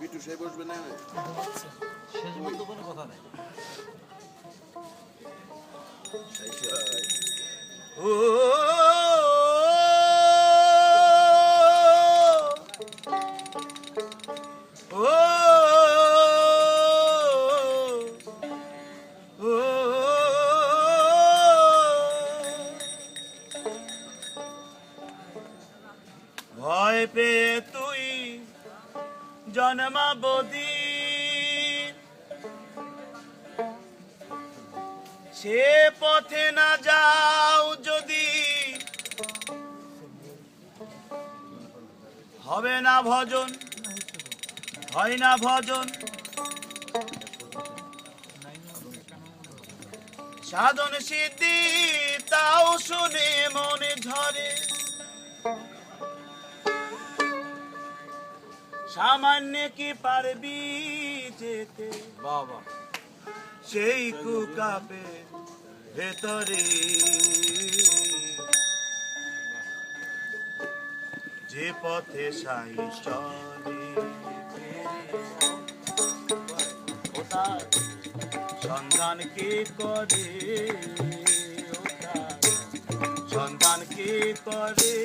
B2 সাহেব বসবে না। শেষ কোনো কথা নেই ও জন্মাবদী সে পথে না যাও যদি। হবে না ভজন, হয় না ভজন। সাধন সিদ্ধি তাও শুনে মনে ঝরে। সামান্য কি পারবি যেতে? বাবা। সেই কুকাপে ভেতরে। যে পথে সাই চলে সন্ধান কে করে সন্ধান কে করে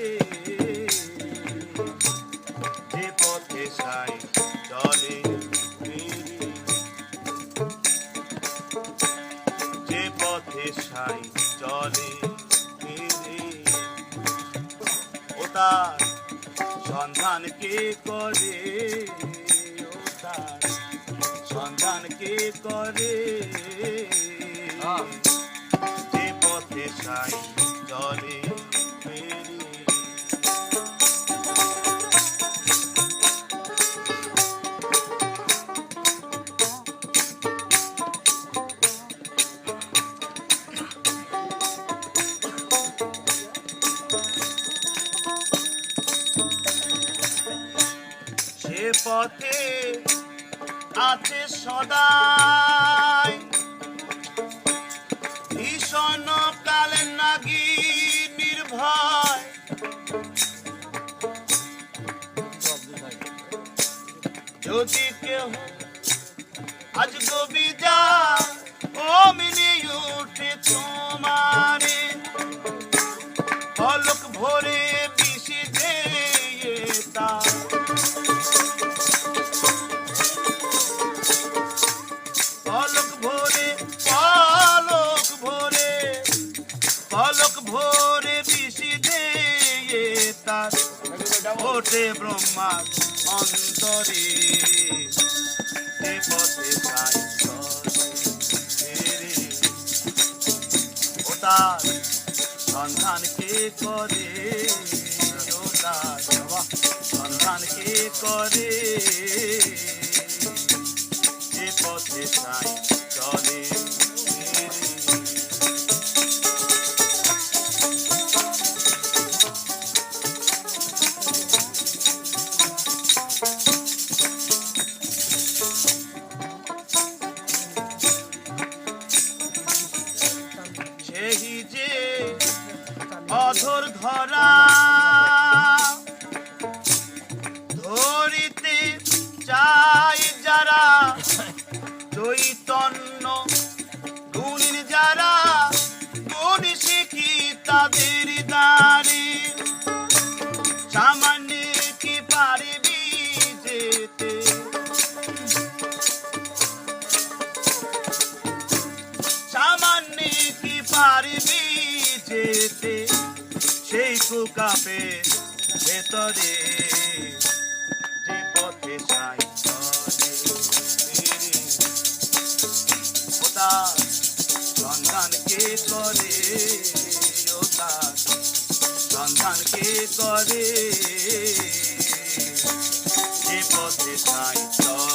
তার সন্ধান কি করে তার সন্ধান কি করে হ্যাঁ। যে পথে সাই পথে আছে সদাই। ভীষণ কালে নাগি নির্ভয়। যদি কেহ আজ কবিতা অমিনি উঠে তোমারে ওঠে ব্রহ্মা অন্তরে পথে যাই ও তার সন্ধান কে করে? ও তার সন্ধান কে করে? পথে চাই চলে ধরা। ধরিতে চাই যারা চৈতন্য কুকাপে ভেতরে। যে পথে সাই চলে ফিরে। ও তার সন্ধান কে করে ও সন্ধান কে করে যে পথে সাই চলে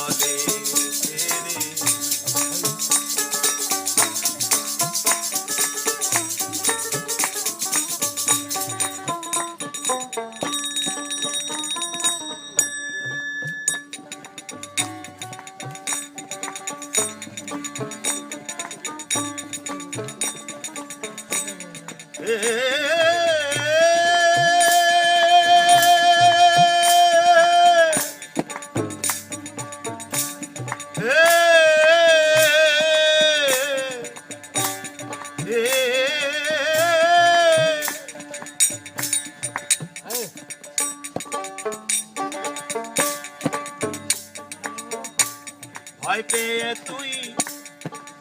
ভয় পেয়ে তুই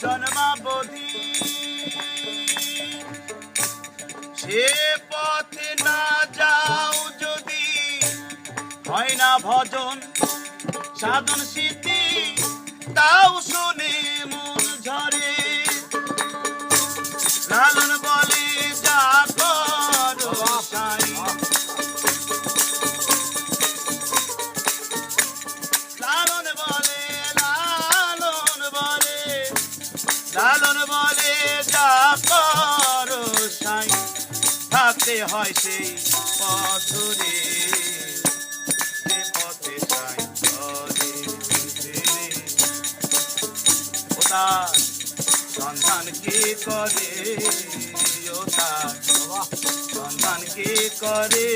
জন্মাবধি। সে পথে না যাও যদি হয় না ভজন, সাধন স্মৃতি, তাও শুনে মন ঝরে। বলে যা করো সাই থাকতে হয় সেই পথরে। পথে সাই চলে ও তার সন্ধান কি করে? ও তার সন্ধান কি করে?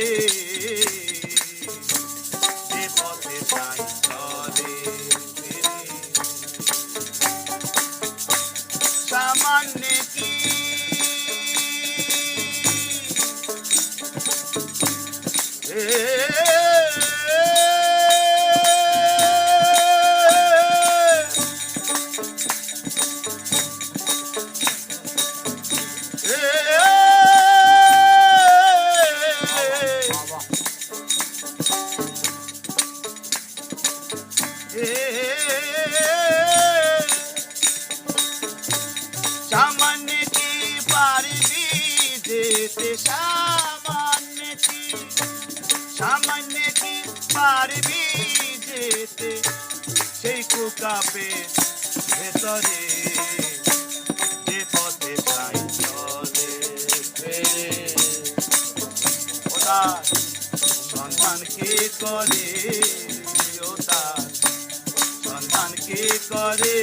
সামান্য কি পারবি যেতে কি সামান্য কি পারবি যেতে, সেই কুকাপে ভেতরে যে পথে চাই চলে ফেরে। ওটা সন্ধান কে করে? ওটা সন্ধান কে করে?